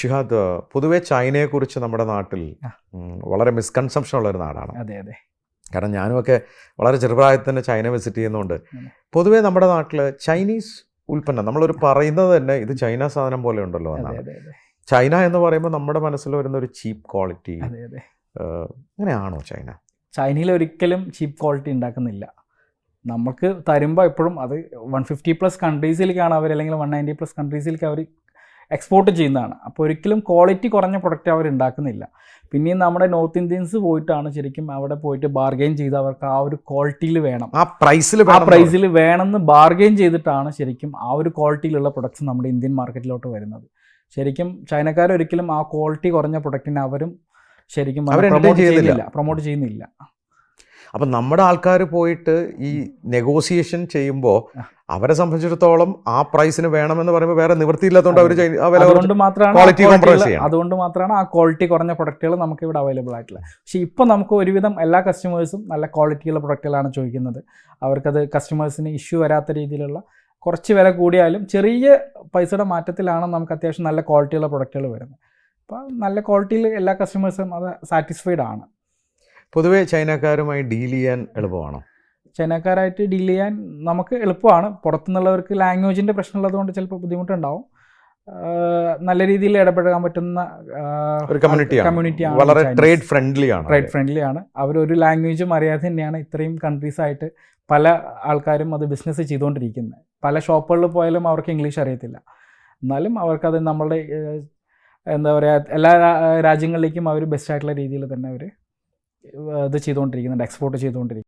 ഷിഹാദ് പൊതുവെ ചൈനയെക്കുറിച്ച് നമ്മുടെ നാട്ടിൽ വളരെ മിസ്കൺസെപ്ഷൻ ഉള്ള ഒരു നാടാണ്. അതെ അതെ. കാരണം ഞാനുമൊക്കെ വളരെ ചെറുപ്രായത്തിൽ തന്നെ ചൈന വിസിറ്റ് ചെയ്യുന്നുണ്ട്. പൊതുവേ നമ്മുടെ നാട്ടിൽ ചൈനീസ് ഉൽപ്പന്നം നമ്മളൊരു പറയുന്നത് തന്നെ ഇത് ചൈന സാധനം പോലെ ഉണ്ടല്ലോ എന്നാണ്. ചൈന എന്ന് പറയുമ്പോൾ നമ്മുടെ മനസ്സിൽ വരുന്ന ഒരു ചീപ്പ് ക്വാളിറ്റി അങ്ങനെയാണോ ചൈന? ചൈനയിൽ ഒരിക്കലും ചീപ്പ് ക്വാളിറ്റി ഉണ്ടാക്കുന്നില്ല. നമുക്ക് തരുമ്പോൾ എപ്പോഴും അത് വൺ ഫിഫ്റ്റി പ്ലസ് കൺട്രീസിലേക്കാണ് അവർ അല്ലെങ്കിൽ വൺ നയന്റി പ്ലസ് കൺട്രീസിലേക്ക് അവർ എക്സ്പോർട്ട് ചെയ്യുന്നതാണ്. അപ്പോൾ ഒരിക്കലും ക്വാളിറ്റി കുറഞ്ഞ പ്രൊഡക്റ്റ് അവർ ഉണ്ടാക്കുന്നില്ല. പിന്നെയും നമ്മുടെ നോർത്ത് ഇന്ത്യൻസ് പോയിട്ടാണ് ശരിക്കും അവിടെ പോയിട്ട് ബാർഗെയിൻ ചെയ്ത് അവർക്ക് ആ ഒരു ക്വാളിറ്റിയിൽ വേണം. ആ പ്രൈസിൽ ആ പ്രൈസിൽ വേണമെന്ന് ബാർഗെയിൻ ചെയ്തിട്ടാണ് ശരിക്കും ആ ഒരു ക്വാളിറ്റിയിലുള്ള പ്രൊഡക്ട്സ് നമ്മുടെ ഇന്ത്യൻ മാർക്കറ്റിലോട്ട് വരുന്നത്. ശരിക്കും ചൈനക്കാർ ഒരിക്കലും ആ ക്വാളിറ്റി കുറഞ്ഞ പ്രൊഡക്റ്റിനെ അവരും ശരിക്കും പ്രൊമോട്ട് ചെയ്യുന്നില്ല. ചെയ്യുന്നില്ല. പ്രൊമോട്ട് ചെയ്യുന്നില്ല. അപ്പം നമ്മുടെ ആൾക്കാർ പോയിട്ട് ഈ നെഗോസിയേഷൻ ചെയ്യുമ്പോൾ അവരെ സംബന്ധിച്ചിടത്തോളം ആ പ്രൈസിന് വേണമെന്ന് പറയുമ്പോൾ വേറെ നിവൃത്തിയില്ലാത്തതുകൊണ്ട് അവർ ആ വില അതുകൊണ്ട് മാത്രമാണ് ഉള്ള- ചെയ്യണം. അതുകൊണ്ട് മാത്രമാണ് ആ ക്വാളിറ്റി കുറഞ്ഞ പ്രൊഡക്റ്റുകൾ നമുക്ക് ഇവിടെ അവൈലബിൾ ആയിട്ടുള്ളത്. പക്ഷേ ഇപ്പോൾ നമുക്ക് ഒരുവിധം എല്ലാ കസ്റ്റമേഴ്സും നല്ല ക്വാളിറ്റിയുള്ള പ്രൊഡക്റ്റുകളാണ് ചോദിക്കുന്നത്. അവർക്കത് കസ്റ്റമേഴ്സിന് ഇഷ്യൂ വരാത്ത രീതിയിലുള്ള കുറച്ച് വില കൂടിയാലും ചെറിയ പൈസയുടെ മാറ്റത്തിലാണ് നമുക്ക് അത്യാവശ്യം നല്ല ക്വാളിറ്റിയുള്ള പ്രൊഡക്റ്റുകൾ വരുന്നത്. അപ്പോൾ നല്ല ക്വാളിറ്റിയിൽ എല്ലാ കസ്റ്റമേഴ്സും അത് സാറ്റിസ്ഫൈഡ് ആണ്. പൊതുവേ ചൈനക്കാരുമായി ഡീൽ ചെയ്യാൻ എളുപ്പമാണോ? ചൈനക്കാരായിട്ട് ഡീൽ ചെയ്യാൻ നമുക്ക് എളുപ്പമാണ്. പുറത്തുനിന്നുള്ളവർക്ക് ലാംഗ്വേജിന്റെ പ്രശ്നമുള്ളതുകൊണ്ട് ചിലപ്പോൾ ബുദ്ധിമുട്ടുണ്ടാവും. നല്ല രീതിയിൽ ഇടപെടാൻ പറ്റുന്ന ഒരു കമ്മ്യൂണിറ്റിയാണ് കമ്മ്യൂണിറ്റിയാണ് വളരെ ട്രേഡ് ഫ്രണ്ട്ലിയാണ് ട്രേഡ് ഫ്രണ്ട്ലിയാണ് അവർ ഒരു ലാംഗ്വേജും അറിയാതെ തന്നെയാണ് ഇത്രയും കൺട്രീസ് ആയിട്ട് പല ആൾക്കാരും അത് ബിസിനസ് ചെയ്തുകൊണ്ടിരിക്കുന്നത്. പല ഷോപ്പുകളിൽ പോയാലും അവർക്ക് ഇംഗ്ലീഷ് അറിയത്തില്ല. എന്നാലും അവർക്കത് നമ്മളുടെ എന്താ പറയുക എല്ലാ രാജ്യങ്ങളിലേക്കും അവർ ബെസ്റ്റ് ആയിട്ടുള്ള രീതിയിൽ തന്നെ അവർ ഇത് ചെയ്തുകൊണ്ടിരിക്കുന്നുണ്ട് എക്സ്പോർട്ട് ചെയ്തുകൊണ്ടിരിക്കുന്നു